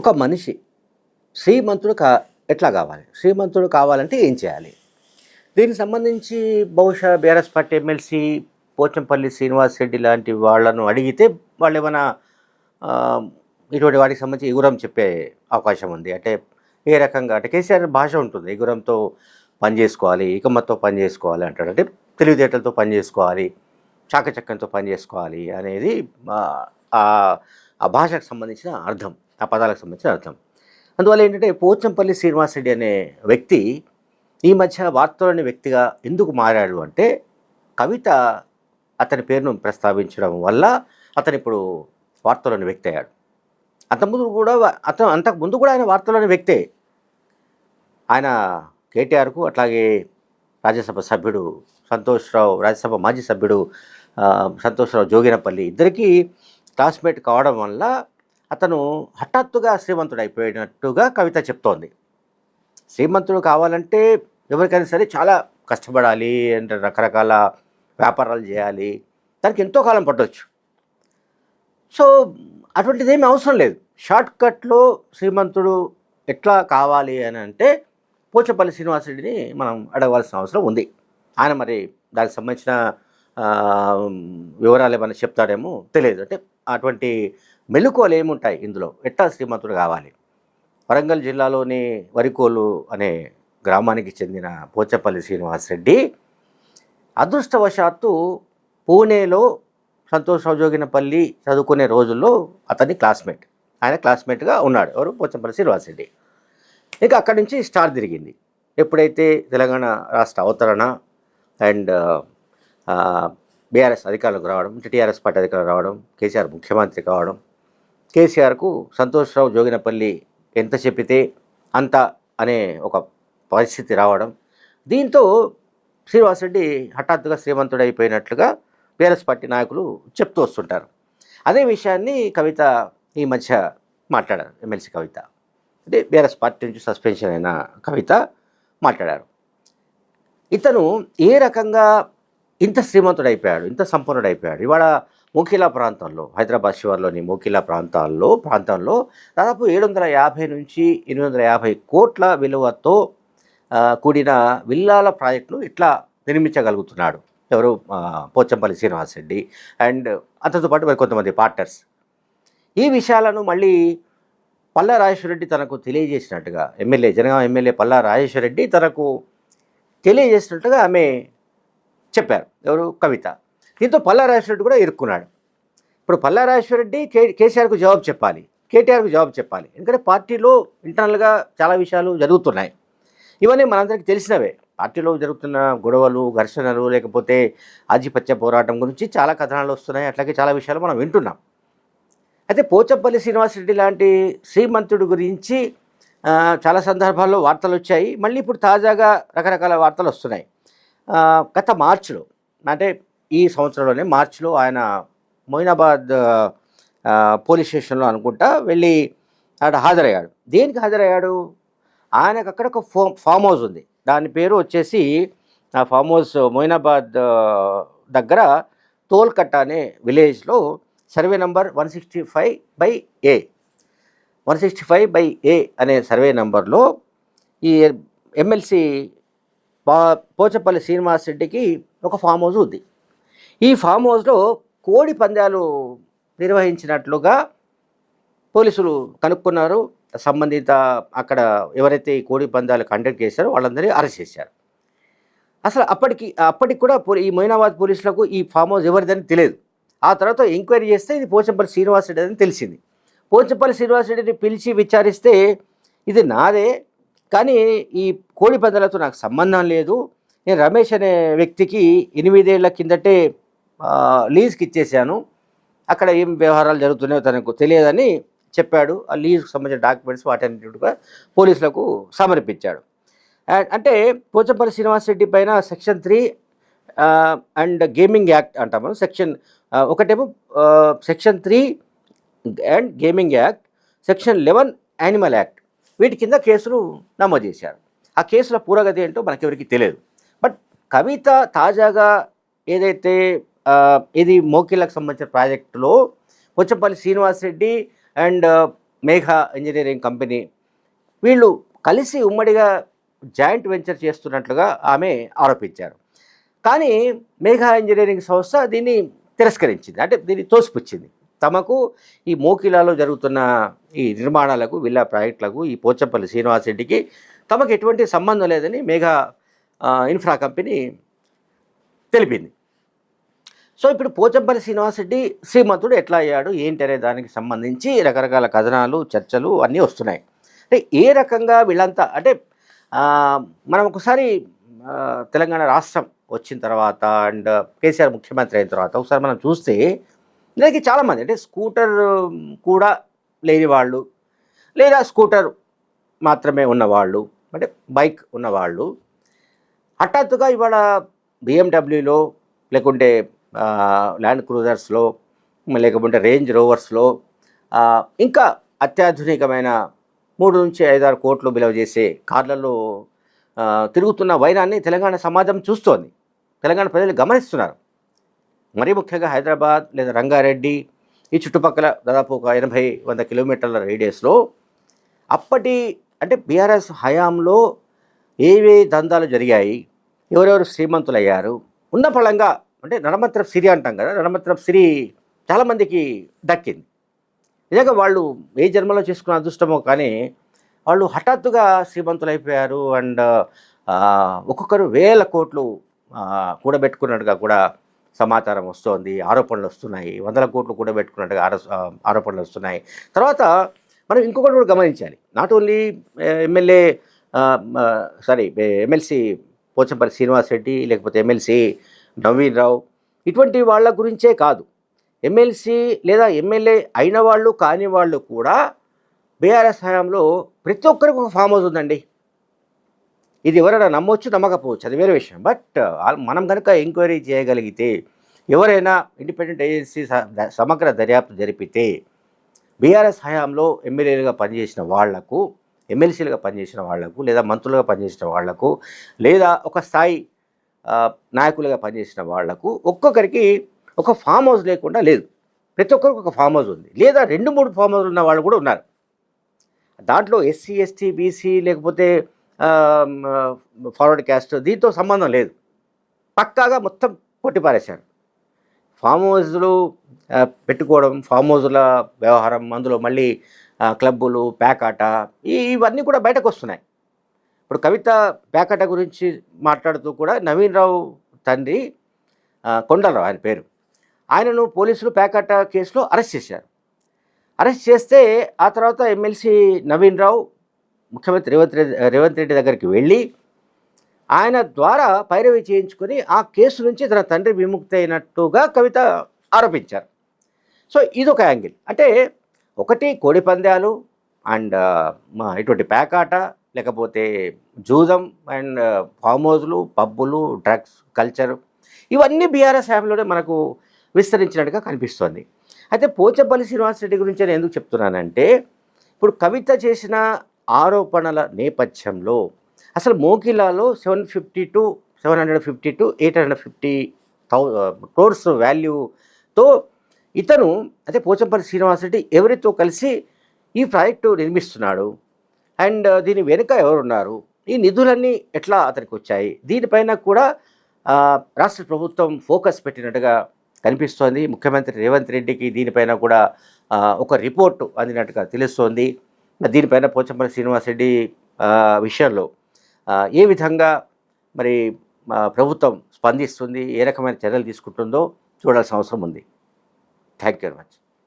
ఒక మనిషి శ్రీమంతుడు కా ఎట్లా కావాలి? శ్రీమంతుడు కావాలంటే ఏం చేయాలి? దీనికి సంబంధించి బహుశా BRS party MLC Pochampalli Srinivas Reddy లాంటి వాళ్ళను అడిగితే వాళ్ళు ఏమైనా ఇటువంటి వాటికి సంబంధించి ఎగురం చెప్పే అవకాశం ఉంది. అంటే ఏ రకంగా? అంటే కేసీఆర్ భాష ఉంటుంది. ఎగురంతో పని చేసుకోవాలి ఇకమత్తో పని చేసుకోవాలి అంటాడు. అంటే తెలివితేటలతో పని చేసుకోవాలి చాకచక్యంతో పని చేసుకోవాలి అనేది ఆ భాషకు సంబంధించిన అర్థం. ఆ పదాలకు సంబంధించిన అర్థం. అందువల్ల ఏంటంటే పోచంపల్లి శ్రీనివాసరెడ్డి అనే వ్యక్తి ఈ మధ్య వార్తలోని వ్యక్తిగా ఎందుకు మారాడు అంటే కవిత అతని పేరును ప్రస్తావించడం వల్ల అతను ఇప్పుడు వార్తలోని వ్యక్తి అయ్యాడు. అంతకుముందు కూడా అతను అంతకు ముందు కూడా ఆయన వార్తలోని వ్యక్తే. ఆయన కేటీఆర్కు అట్లాగే రాజ్యసభ సభ్యుడు సంతోష్రావు రాజ్యసభ మాజీ సభ్యుడు సంతోష్రావు జోగినపల్లి ఇద్దరికీ క్లాస్మేట్ కావడం వల్ల అతను హఠాత్తుగా శ్రీమంతుడు అయిపోయినట్టుగా కవిత చెప్తోంది. శ్రీమంతుడు కావాలంటే ఎవరికైనా సరే చాలా కష్టపడాలి అంటే రకరకాల వ్యాపారాలు చేయాలి. దానికి ఎంతో కాలం పట్టవచ్చు సో అటువంటిది ఏమీ అవసరం లేదు. షార్ట్ కట్లో శ్రీమంతుడు ఎట్లా కావాలి అని అంటే పోచపల్లి శ్రీనివాసరెడ్డిని మనం అడగవలసిన అవసరం ఉంది. ఆయన మరి దానికి సంబంధించిన వివరాలు ఏమైనా చెప్తాడేమో తెలియదు. అంటే అటువంటి మెలుకోలు ఏముంటాయి ఇందులో? ఎట్టా శ్రీమంతుడు కావాలి? వరంగల్ జిల్లాలోని వరికోలు అనే గ్రామానికి చెందిన పోచపల్లి శ్రీనివాసరెడ్డి అదృష్టవశాత్తు పూణేలో సంతోష్ సౌజోగినపల్లి చదువుకునే రోజుల్లో అతని క్లాస్మేట్. ఆయన క్లాస్మేట్గా ఉన్నాడు. ఎవరు? పోచంపల్లి శ్రీనివాసరెడ్డి ఇక అక్కడి నుంచి స్టార్ తిరిగింది ఎప్పుడైతే తెలంగాణ రాష్ట్ర అవతరణ అండ్ బీఆర్ఎస్ అధికారులకు రావడం టీఆర్ఎస్ పార్టీ అధికారులు రావడం కేసీఆర్ ముఖ్యమంత్రి కావడం కేసీఆర్కు సంతోష్రావు జోగినపల్లి ఎంత చెప్పితే అంత అనే ఒక పరిస్థితి రావడం. దీంతో శ్రీనివాసరెడ్డి హఠాత్తుగా శ్రీమంతుడైపోయినట్లుగా బీఆర్ఎస్ పార్టీ నాయకులు చెప్తూ వస్తుంటారు. అదే విషయాన్ని కవిత ఈ మధ్య మాట్లాడారు ఎమ్మెల్సీ కవిత. అంటే బీఆర్ఎస్ పార్టీ నుంచి సస్పెన్షన్ అయిన కవిత మాట్లాడారు. ఇతను ఏ రకంగా ఇంత శ్రీమంతుడు అయిపోయాడు ఇంత సంపన్నుడు అయిపోయాడు ఇవాళ మోకిలా ప్రాంతంలో హైదరాబాద్ శివార్లోని మోకిలా ప్రాంతాల్లో ప్రాంతంలో దాదాపు ఏడు వందల యాభై నుంచి ఎనిమిది వందల యాభై కోట్ల విలువతో కూడిన విల్లాల ప్రాజెక్టును ఇట్లా నిర్మించగలుగుతున్నాడు. ఎవరు? పోచంపల్లి శ్రీనివాస్ రెడ్డి అండ్ అతనితో పాటు మరి కొంతమంది పార్ట్నర్స్ ఈ విషయాలను మళ్ళీ పల్లా రాజేశ్వరరెడ్డి తనకు తెలియజేసినట్టుగా ఎమ్మెల్యే జనగామ ఎమ్మెల్యే పల్లా రాజేశ్వరరెడ్డి తనకు తెలియజేసినట్టుగా ఆమె చెప్పారు. ఎవరు? కవిత. దీంతో పల్లా రాజేశ్వరరెడ్డి కూడా ఇరుక్కున్నాడు. ఇప్పుడు పల్లా రాజేశ్వరరెడ్డి కే కేసీఆర్కు జవాబు చెప్పాలి. కేటీఆర్కు జవాబు చెప్పాలి. ఎందుకంటే పార్టీలో ఇంటర్నల్గా చాలా విషయాలు జరుగుతున్నాయి. ఇవన్నీ మనందరికీ తెలిసినవే. పార్టీలో జరుగుతున్న గొడవలు ఘర్షణలు లేకపోతే ఆధిపత్య పోరాటం గురించి చాలా కథనాలు వస్తున్నాయి. అట్లాగే చాలా విషయాలు మనం వింటున్నాం. అయితే పోచంపల్లి శ్రీనివాసరెడ్డి లాంటి శ్రీమంతుడి గురించి చాలా సందర్భాల్లో వార్తలు వచ్చాయి. మళ్ళీ ఇప్పుడు తాజాగా రకరకాల వార్తలు వస్తున్నాయి. గత మార్చిలో అంటే ఈ సంవత్సరంలోనే మార్చిలో ఆయన మొయినాబాద్ పోలీస్ స్టేషన్లో అనుకుంటా వెళ్ళి అక్కడ హాజరయ్యాడు. దేనికి హాజరయ్యాడు? ఆయనకు అక్కడ ఒక ఫామ్ ఫామ్ హౌస్ ఉంది. దాని పేరు వచ్చేసి ఆ ఫామ్ హౌస్ మొయినాబాద్ దగ్గర తోల్కట్ట అనే విలేజ్లో survey number one sixty five by A. One sixty five by A అనే సర్వే నంబర్లో ఈ ఎమ్మెల్సీ పా పోచపల్లి శ్రీనివాస్ రెడ్డికి ఒక ఫామ్ హౌస్ ఉంది. ఈ ఫామ్ హౌస్లో కోడి పందాలు నిర్వహించినట్లుగా పోలీసులు కనుక్కున్నారు. సంబంధిత అక్కడ ఎవరైతే ఈ కోడి పందాలు కండక్ట్ చేశారో వాళ్ళందరినీ అరెస్ట్ చేశారు. అసలు అప్పటికి అప్పటికి కూడా ఈ మొయినాబాద్ పోలీసులకు ఈ ఫామ్ హౌస్ ఎవరిదని తెలియదు. ఆ తర్వాత ఎంక్వైరీ చేస్తే ఇది పోచంపల్లి శ్రీనివాసరెడ్డి అని తెలిసింది. పోచంపల్లి శ్రీనివాసరెడ్డిని పిలిచి విచారిస్తే ఇది నాదే కానీ ఈ కోడి పందాలతో నాకు సంబంధం లేదు. నేను రమేష్ అనే వ్యక్తికి ఎనిమిదేళ్ళ కిందటే లీజ్కి ఇచ్చేసాను అక్కడ ఏం వ్యవహారాలు జరుగుతున్నాయో తనకు తెలియదని చెప్పాడు. ఆ లీజ్కి సంబంధించిన డాక్యుమెంట్స్ వాటన్నిటిగా పోలీసులకు సమర్పించాడు. అంటే పోచంపల్లి శ్రీనివాసరెడ్డి పైన section three and gaming act అంటాం మనం సెక్షన్ ఒకటేమో section three and gaming act section eleven animal act. వీటి కింద కేసులు నమోదు చేశారు. ఆ కేసుల పూరగతి ఏంటో మనకెవరికి తెలియదు. బట్ కవిత తాజాగా ఏదైతే ఇది మోకిళ్ళకు సంబంధించిన ప్రాజెక్టులో Srinivas Srinivas Reddy and Megha engineering company వీళ్ళు కలిసి ఉమ్మడిగా జాయింట్ వెంచర్ చేస్తున్నట్లుగా ఆమె ఆరోపించారు. కానీ మేఘా ఇంజనీరింగ్ సంస్థ దీన్ని తిరస్కరించింది. అంటే దీన్ని తోసిపుచ్చింది. తమకు ఈ మోకిలాలో జరుగుతున్న ఈ నిర్మాణాలకు విల్లా ప్రాజెక్టులకు ఈ పోచంపల్లి శ్రీనివాస్ రెడ్డికి తమకు ఎటువంటి సంబంధం లేదని మేఘా ఇన్ఫ్రా కంపెనీ తెలిపింది. సో ఇప్పుడు పోచంపల్లి శ్రీనివాసరెడ్డి శ్రీమంతుడు ఎట్లా అయ్యాడు ఏంటి అనే దానికి సంబంధించి రకరకాల కథనాలు చర్చలు అన్నీ వస్తున్నాయి. అంటే ఏ రకంగా వీళ్ళంతా అంటే మనం ఒకసారి తెలంగాణ రాష్ట్రం వచ్చిన తర్వాత అండ్ కేసీఆర్ ముఖ్యమంత్రి అయిన తర్వాత ఒకసారి మనం చూస్తే దీనికి చాలామంది అంటే స్కూటర్ కూడా లేని వాళ్ళు లేదా స్కూటర్ మాత్రమే ఉన్నవాళ్ళు అంటే బైక్ ఉన్నవాళ్ళు హఠాత్తుగా ఇవాళ బిఎండబ్ల్యూలో లేకుంటే ల్యాండ్ క్రూజర్స్లో లేకపోతే రేంజ్ రోవర్స్లో ఇంకా అత్యాధునికమైన మూడు నుంచి ఐదారు కోట్లు బిలవ చేసే కార్లలో తిరుగుతున్న వైరాన్ని తెలంగాణ సమాజం చూస్తోంది. తెలంగాణ ప్రజలు గమనిస్తున్నారు. మరీ ముఖ్యంగా హైదరాబాద్ లేదా రంగారెడ్డి ఈ చుట్టుపక్కల దాదాపు ఒక ఎనభై వంద కిలోమీటర్ల రేడియస్లో అప్పటి అంటే బీఆర్ఎస్ హయాంలో ఏవే దందాలు జరిగాయి ఎవరెవరు శ్రీమంతులయ్యారు ఉన్న ఫలంగా అంటే నడమత్రపు సిరి అంటాం కదా నడమత్రపు సిరి చాలామందికి దక్కింది. నిజంగా వాళ్ళు ఏ జన్మలో చేసుకున్న అదృష్టమో కానీ వాళ్ళు హఠాత్తుగా శ్రీమంతులు అయిపోయారు అండ్ ఒక్కొక్కరు వేల కోట్లు కూడబెట్టుకున్నట్టుగా కూడా సమాచారం వస్తోంది ఆరోపణలు వస్తున్నాయి వందల కోట్లు కూడబెట్టుకున్నట్టుగా ఆరో ఆరోపణలు వస్తున్నాయి. తర్వాత మనం ఇంకొకటి కూడా గమనించాలి. Not only MLA sorry MLC Pochampally Srinivas Reddy లేకపోతే ఎమ్మెల్సీ నవీన్ రావు ఇటువంటి వాళ్ళ గురించే కాదు. ఎమ్మెల్సీ లేదా ఎమ్మెల్యే అయిన వాళ్ళు కాని వాళ్ళు కూడా బీఆర్ఎస్ హయాంలో ప్రతి ఒక్కరికి ఒక ఫామ్ హౌస్ ఉందండి. ఇది ఎవరైనా నమ్మొచ్చు నమ్మకపోవచ్చు అది వేరే విషయం. బట్ uh, మనం కనుక ఎంక్వైరీ చేయగలిగితే ఎవరైనా ఇండిపెండెంట్ ఏజెన్సీ స- సమగ్ర దర్యాప్తు జరిపితే బీఆర్ఎస్ హయాంలో ఎమ్మెల్యేలుగా పనిచేసిన వాళ్ళకు ఎమ్మెల్సీలుగా పనిచేసిన వాళ్ళకు లేదా మంత్రులుగా పనిచేసిన వాళ్ళకు లేదా ఒక స్థాయి నాయకులుగా పనిచేసిన వాళ్ళకు ఒక్కొక్కరికి ఒక ఫామ్ హౌస్ లేకుండా లేదు. ప్రతి ఒక్కరికి ఒక ఫామ్ హౌస్ ఉంది. లేదా రెండు మూడు ఫామ్ హౌస్ ఉన్న వాళ్ళు కూడా ఉన్నారు. దాంట్లో ఎస్సీ ఎస్టీ బీసీ లేకపోతే ఫార్వర్డ్ క్యాస్ట్ దీంతో సంబంధం లేదు. పక్కాగా మొత్తం కొట్టిపారేశారు ఫామ్ హౌజ్లు పెట్టుకోవడం ఫామ్ హౌజ్ల వ్యవహారం అందులో మళ్ళీ క్లబ్బులు ప్యాకాట ఇవన్నీ కూడా బయటకు వస్తున్నాయి. ఇప్పుడు కవిత ప్యాకాట గురించి మాట్లాడుతూ కూడా నవీన్ రావు తండ్రి కొండలరావు ఆయన పేరు. ఆయనను పోలీసులు ప్యాకాట కేసులో అరెస్ట్ చేశారు. అరెస్ట్ చేస్తే ఆ తర్వాత ఎమ్మెల్సీ నవీన్ రావు ముఖ్యమంత్రి రేవంత్ రెడ్డి రేవంత్ రెడ్డి దగ్గరికి వెళ్ళి ఆయన ద్వారా పైరవి చేయించుకొని ఆ కేసు నుంచి తన తండ్రి విముక్తి అయినట్టుగా కవిత ఆరోపించారు. సో ఇదొక యాంగిల్. అంటే ఒకటి కోడి పందాలు అండ్ ఇటువంటి ప్యాకాట లేకపోతే జూదం అండ్ ఫామ్ హౌజ్లు పబ్బులు డ్రగ్స్ కల్చర్ ఇవన్నీ బీఆర్ఎస్ హ్యామ్లోనే మనకు విస్తరించినట్టుగా కనిపిస్తోంది. అయితే పోచంపల్లి శ్రీనివాసరెడ్డి గురించి నేను ఎందుకు చెప్తున్నానంటే ఇప్పుడు కవిత చేసిన ఆరోపణల నేపథ్యంలో అసలు మోకిలాలో seven fifty two seven hundred fifty two eight hundred fifty thou crores వాల్యూతో ఇతను అంటే పోచంపల్లి శ్రీనివాసరెడ్డి ఎవరితో కలిసి ఈ ప్రాజెక్టు నిర్మిస్తున్నాడు? అండ్ దీని వెనుక ఎవరున్నారు? ఈ నిధులన్నీ ఎట్లా అతనికి వచ్చాయి? దీనిపైన కూడా రాష్ట్ర ప్రభుత్వం ఫోకస్ పెట్టినట్టుగా కనిపిస్తోంది. ముఖ్యమంత్రి రేవంత్ రెడ్డికి దీనిపైన కూడా ఒక రిపోర్టు అందినట్టుగా తెలుస్తోంది. దీనిపైన పోచంపల్లి శ్రీనివాసరెడ్డి విషయంలో ఏ విధంగా మరి ప్రభుత్వం స్పందిస్తుంది ఏ రకమైన చర్యలు తీసుకుంటుందో చూడాల్సిన అవసరం ఉంది. Thank you very much